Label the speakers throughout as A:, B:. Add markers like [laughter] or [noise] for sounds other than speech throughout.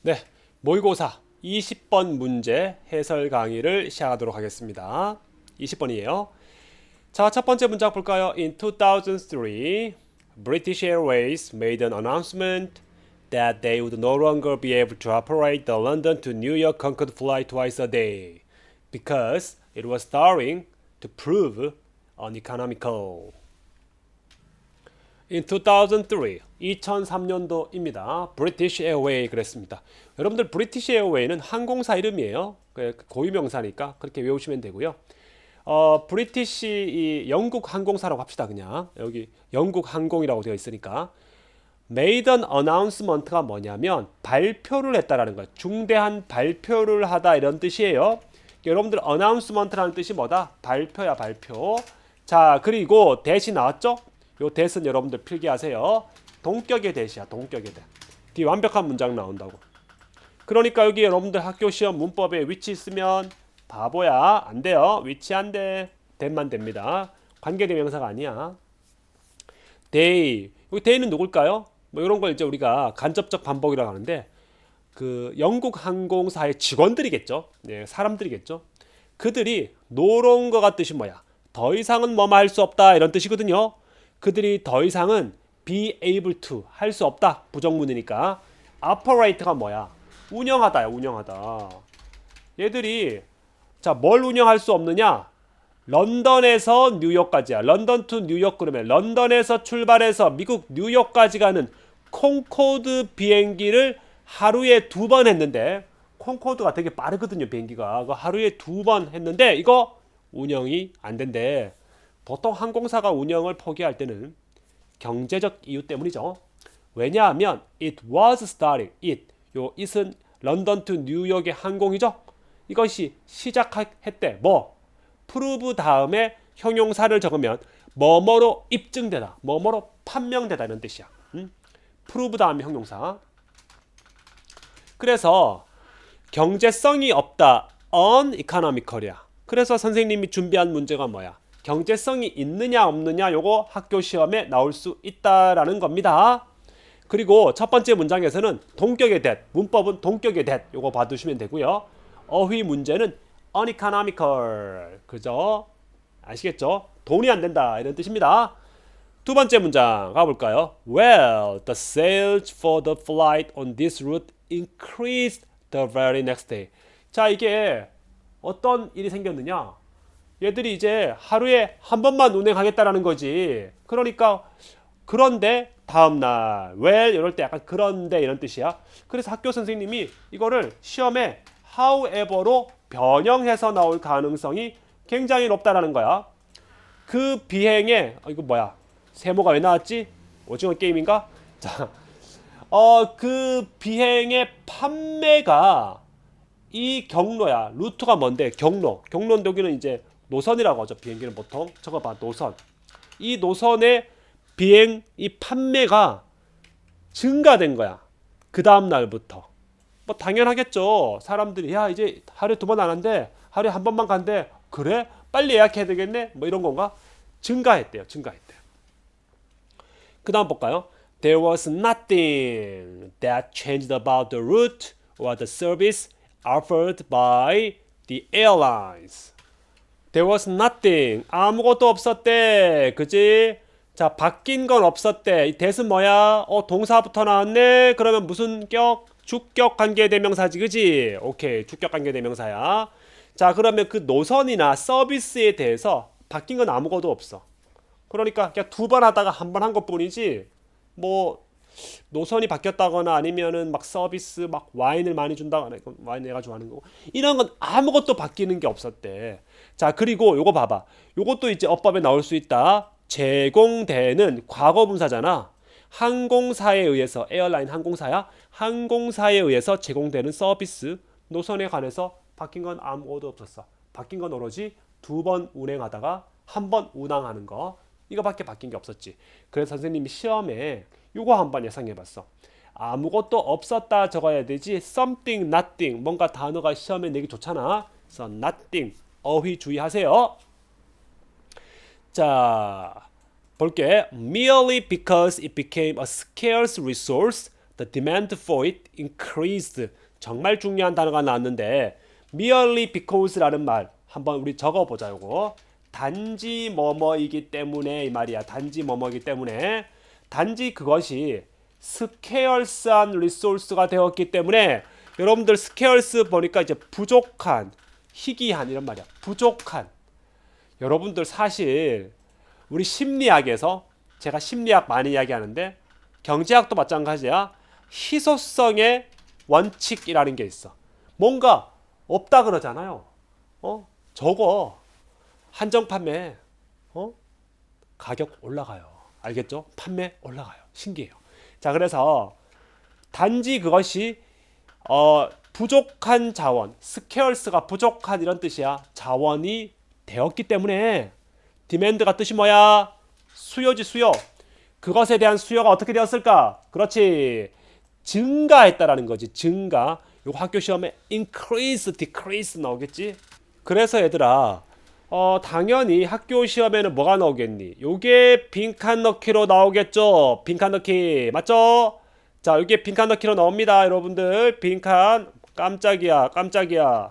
A: 네, 모의고사 20번 문제 해설 강의를 시작하도록 하겠습니다. 20번이에요. 자, 첫 번째 문장 볼까요? In 2003, British Airways made an announcement that they would no longer be able to operate the London to New York Concorde flight twice a day because it was starting to prove uneconomical. In 2003, 2003년도입니다. British Airways 그랬습니다. 여러분들 British Airways는 항공사 이름이에요. 그 고유명사니까 그렇게 외우시면 되고요. 어, 브리티시 이 영국 항공사라고 합시다 그냥 여기 영국 항공이라고 되어 있으니까 made an announcement가 뭐냐면 발표를 했다라는 거예요. 중대한 발표를 하다 이런 뜻이에요. 여러분들 announcement라는 뜻이 뭐다? 발표야 발표. 자 그리고 대시 나왔죠? 요 대신 여러분들 필기하세요. 동격의 대시야 동격의 대. 뒤 완벽한 문장 나온다고. 그러니까 여기 여러분들 학교 시험 문법에 위치 있으면 바보야 안 돼요. 위치 안 돼. 대만 됩니다. 관계대명사가 아니야. they 여기 they는 누굴까요? 뭐 이런 걸 이제 우리가 간접적 반복이라고 하는데 그 영국 항공사의 직원들이겠죠. 네, 사람들이겠죠. 그들이 노론 것 뜻이 뭐야? 더 이상은 뭐뭐 할수 없다 이런 뜻이거든요. 그들이 더 이상은 be able to 할 수 없다 부정문이니까 operate가 뭐야? 운영하다야 운영하다. 얘들이 자 뭘 운영할 수 없느냐? 런던에서 뉴욕까지야. 런던 투 뉴욕 그러면 런던에서 출발해서 미국 뉴욕까지 가는 콩코드 비행기를 하루에 두 번 했는데 콩코드가 되게 빠르거든요 비행기가 그 하루에 두 번 했는데 이거 운영이 안 된대. 보통 항공사가 운영을 포기할 때는 경제적 이유 때문이죠. 왜냐하면 it was starting it 요 it은 런던 투 뉴욕의 항공이죠. 이것이 시작했대. 뭐 프루브 다음에 형용사를 적으면 뭐뭐로 입증되다, 뭐뭐로 판명되다 이런 뜻이야. 음? 프루브 다음에 형용사. 그래서 경제성이 없다, uneconomical이야. 그래서 선생님이 준비한 문제가 뭐야? 경제성이 있느냐 없느냐 요거 학교 시험에 나올 수 있다라는 겁니다. 그리고 첫 번째 문장에서는 동격의 that, 문법은 동격의 that 요거 봐두시면 되고요. 어휘 문제는 uneconomical. 그죠? 아시겠죠? 돈이 안 된다 이런 뜻입니다. 두 번째 문장 가볼까요? Well, the sales for the flight on this route increased the very next day. 자, 이게 어떤 일이 생겼느냐? 얘들이 이제 하루에 한 번만 운행하겠다라는 거지. 그러니까 그런데 다음 날 well 이럴 때 약간 그런데 이런 뜻이야. 그래서 학교 선생님이 이거를 시험에 however로 변형해서 나올 가능성이 굉장히 높다라는 거야. 그 비행에 어, 이거 뭐야? 세모가 왜 나왔지? 오징어 게임인가? [laughs] 자, 어 그 비행의 판매가 이 경로야. 루트가 뭔데? 경로. 경로는 여기는 이제 노선이라고 하죠. 비행기는 보통 저거 봐 노선. 이 노선의 비행 이 판매가 증가된 거야. 그 다음 날부터. 뭐 당연하겠죠. 사람들이 야 이제 하루에 두 번 안 한대. 하루에 한 번만 간대. 그래? 빨리 예약해야 되겠네. 뭐 이런 건가? 증가했대요. 증가했대요. 그 다음 볼까요? There was nothing that changed about the route or the service offered by the airlines. There was nothing. 아무것도 없었대. 그지? 자, 바뀐 건 없었대. 이 대은 뭐야? 어, 동사부터 나왔네. 그러면 무슨 격? 주격 관계 대명사지. 그지? 오케이. 주격 관계 대명사야. 자, 그러면 그 노선이나 서비스에 대해서 바뀐 건 아무것도 없어. 그러니까 그냥 두 번 하다가 한 번 한 것뿐이지. 뭐 노선이 바뀌었다거나 아니면은 막 서비스 막 와인을 많이 준다거나 와인 내가 좋아하는 거고 이런 건 아무것도 바뀌는 게 없었대. 자 그리고 요거 봐봐. 요것도 이제 어법에 나올 수 있다. 제공되는 과거 분사잖아. 항공사에 의해서 에어라인 항공사야. 항공사에 의해서 제공되는 서비스 노선에 관해서 바뀐 건 아무것도 없었어. 바뀐 건 오로지 두 번 운행하다가 한 번 운항하는 거 이거밖에 바뀐 게 없었지. 그래서 선생님이 시험에 요거 한번 예상해 봤어. 아무것도 없었다 적어야 되지. something, nothing. 뭔가 단어가 시험에 내기 좋잖아. 그래서 nothing. 어휘 주의하세요. 자, 볼게. merely because it became a scarce resource, the demand for it increased. 정말 중요한 단어가 나왔는데 merely because라는 말 한번 우리 적어보자 요거. 단지 뭐뭐이기 때문에 이 말이야. 단지 뭐뭐이기 때문에 단지 그것이 스케어스한 리소스가 되었기 때문에 여러분들 스케어스 보니까 이제 부족한, 희귀한 이런 말이야. 부족한. 여러분들 사실 우리 심리학에서 제가 심리학 많이 이야기하는데 경제학도 마찬가지야. 희소성의 원칙이라는 게 있어. 뭔가 없다 그러잖아요. 어? 저거 한정 판매 어? 가격 올라가요. 알겠죠? 판매 올라가요. 신기해요. 자, 그래서 단지 그것이 어, 부족한 자원, 스케어스가 부족한 이런 뜻이야. 자원이 되었기 때문에 디맨드가 뜻이 뭐야? 수요지 수요. 그것에 대한 수요가 어떻게 되었을까? 그렇지. 증가했다라는 거지. 증가. 요거 학교 시험에 increase, decrease 나오겠지? 그래서 얘들아 어 당연히 학교 시험에는 뭐가 나오겠니? 요게 빈칸 넣기로 나오겠죠. 빈칸 넣기. 맞죠? 자, 여기 빈칸 넣기로 나옵니다, 여러분들. 빈칸 깜짝이야, 깜짝이야.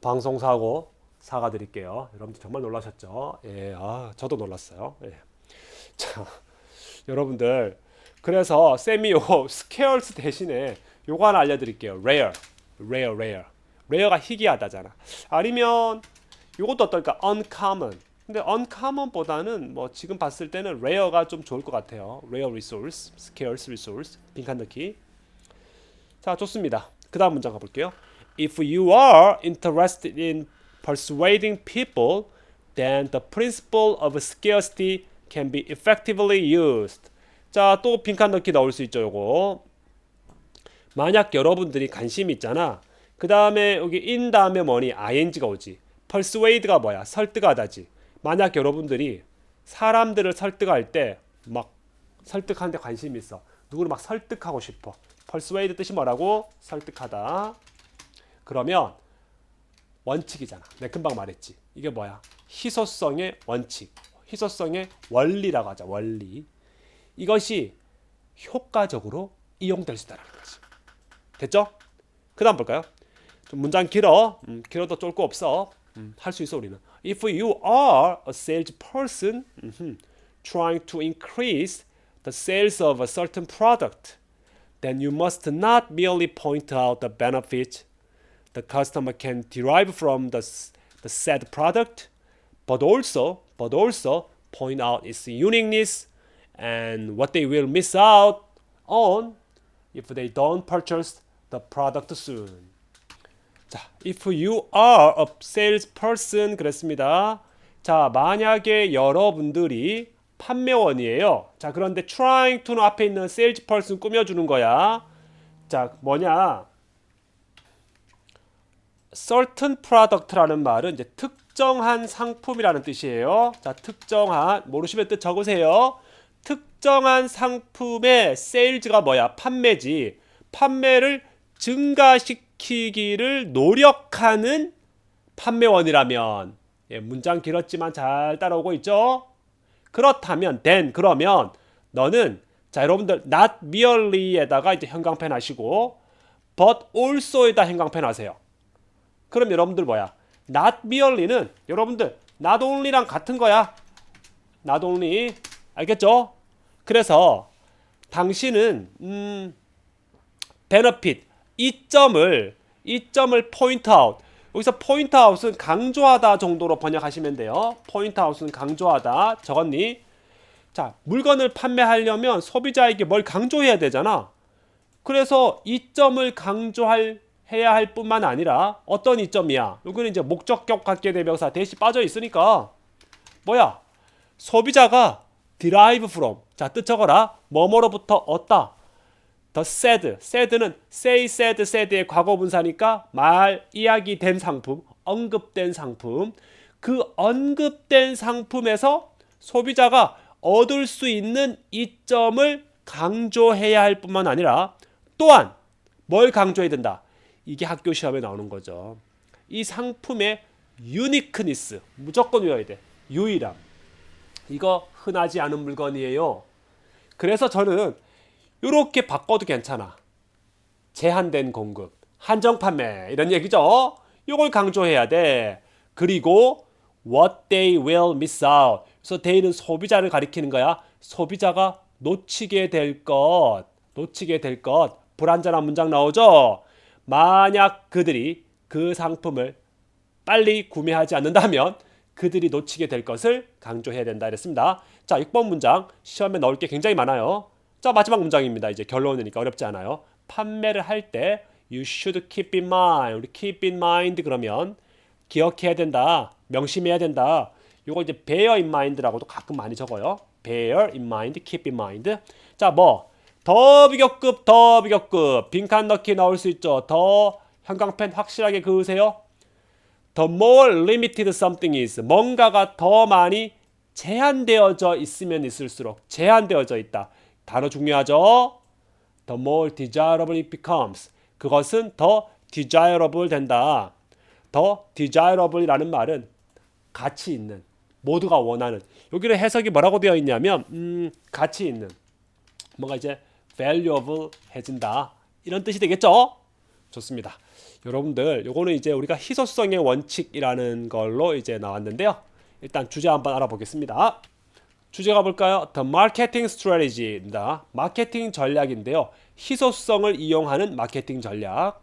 A: 방송 사고 사과드릴게요. 여러분들 정말 놀라셨죠? 예, 아, 저도 놀랐어요. 예. 자, 여러분들. 그래서 쌤이 요 스케어스 대신에 요거 하나 알려드릴게요. rare, rare, rare. rare가 희귀하다잖아. 아니면 요것도 어떨까? uncommon. 근데 uncommon보다는 뭐 지금 봤을 때는 rare가 좀 좋을 것 같아요. rare resource, scarce resource. 빈칸 넣기. 자, 좋습니다. 그 다음 문장 가볼게요. If you are interested in persuading people, then the principle of scarcity can be effectively used. 자, 또 빈칸 넣기 넣을 수 있죠, 요거. 만약 여러분들이 관심이 있잖아. 그 다음에 여기 in 다음에 뭐니? ing가 오지. persuade가 뭐야? 설득하다지. 만약 여러분들이 사람들을 설득할 때 막 설득하는데 관심이 있어. 누구를 막 설득하고 싶어. Persuade 뜻이 뭐라고? 설득하다. 그러면 원칙이잖아. 내가 금방 말했지. 이게 뭐야? 희소성의 원칙. 희소성의 원리라고 하자. 원리. 이것이 효과적으로 이용될 수 있다는 거지. 됐죠? 그 다음 볼까요? 좀 문장 길어. 음, 길어도 쫄거 없어. 음, 할수 있어 우리는. If you are a salesperson trying to increase the sales of a certain product, then you must not merely point out the benefits the customer can derive from the, s- the said product, but also but also point out its uniqueness and what they will miss out on if they don't purchase the product soon. 자, if you are a salesperson 그랬습니다. 자, 만약에 여러분들이 판매원이에요. 자, 그런데 trying to는 앞에 있는 salesperson 꾸며주는 거야. 자, 뭐냐? certain product라는 말은 이제 특정한 상품이라는 뜻이에요. 자, 특정한 모르시면 뜻 적으세요. 특정한 상품의 sales가 뭐야? 판매지. 판매를 증가시키기를 노력하는 판매원이라면 예, 문장 길었지만 잘 따라오고 있죠? 그렇다면 then 그러면 너는 자 여러분들 not merely에다가 이제 형광펜 하시고 but also에다 형광펜 하세요. 그럼 여러분들 뭐야? not merely는 여러분들 not only랑 같은 거야. not only 알겠죠? 그래서 당신은 음 benefit 이점을 이점을 point out 여기서 point out은 강조하다 정도로 번역하시면 돼요. point out은 강조하다 적었니? 자 물건을 판매하려면 소비자에게 뭘 강조해야 되잖아. 그래서 이점을 강조할 해야 할 뿐만 아니라 어떤 이점이야? 여기는 이제 목적격 관계 대명사 대시 빠져 있으니까 뭐야? 소비자가 derive from 자 뜻 적어라 뭐뭐로부터 얻다 the said said는 say said said의 과거 분사니까 말 이야기된 상품 언급된 상품. 그 언급된 상품에서 소비자가 얻을 수 있는 이점을 강조해야 할 뿐만 아니라 또한 뭘 강조해야 된다? 이게 학교 시험에 나오는 거죠. 이 상품의 유니크니스 무조건 외워야 돼. 유일함. 이거 흔하지 않은 물건이에요. 그래서 저는 이렇게 바꿔도 괜찮아. 제한된 공급, 한정 판매 이런 얘기죠. 이걸 강조해야 돼. 그리고 what they will miss out. 그래서 they는 소비자를 가리키는 거야. 소비자가 놓치게 될 것, 놓치게 될 것. 불완전한 문장 나오죠. 만약 그들이 그 상품을 빨리 구매하지 않는다면 그들이 놓치게 될 것을 강조해야 된다 이랬습니다. 자, 6번 문장 시험에 넣을 게 굉장히 많아요. 자, 마지막 문장입니다. 이제 결론이니까 어렵지 않아요. 판매를 할 때 you should keep in mind. 우리 keep in mind 그러면 기억해야 된다. 명심해야 된다. 요거 이제 bear in mind라고도 가끔 많이 적어요. bear in mind, keep in mind. 자, 뭐 더 비교급, 더 비교급. 빈칸 넣기 나올 수 있죠. 더 형광펜 확실하게 그으세요. The more limited something is 뭔가가 더 많이 제한되어져 있으면 있을수록 제한되어져 있다. 단어 중요하죠. The more desirable it becomes 그것은 더 desirable 된다. 더 desirable이라는 말은 가치 있는 모두가 원하는 여기는 해석이 뭐라고 되어 있냐면 음, 가치 있는 뭔가 이제 valuable 해진다 이런 뜻이 되겠죠? 좋습니다. 여러분들 요거는 이제 우리가 희소성의 원칙이라는 걸로 이제 나왔는데요. 일단 주제 한번 알아보겠습니다. 주제가 볼까요? The Marketing Strategy입니다. 마케팅 전략인데요. 희소성을 이용하는 마케팅 전략.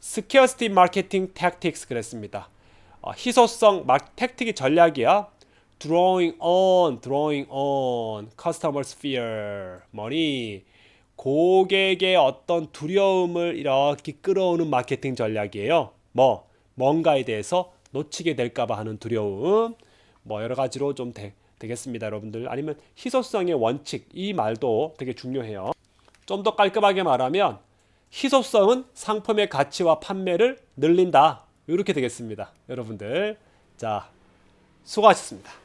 A: Scarcity Marketing Tactics 그랬습니다. 어, 희소성 마, 택틱이 전략이야. Drawing on, drawing on, customers' fear, money. 고객의 어떤 두려움을 이렇게 끌어오는 마케팅 전략이에요. 뭐 뭔가에 대해서 놓치게 될까봐 하는 두려움. 뭐 여러 가지로 좀 되, 되겠습니다, 여러분들. 아니면 희소성의 원칙 이 말도 되게 중요해요. 좀 더 깔끔하게 말하면 희소성은 상품의 가치와 판매를 늘린다. 이렇게 되겠습니다, 여러분들. 자, 수고하셨습니다.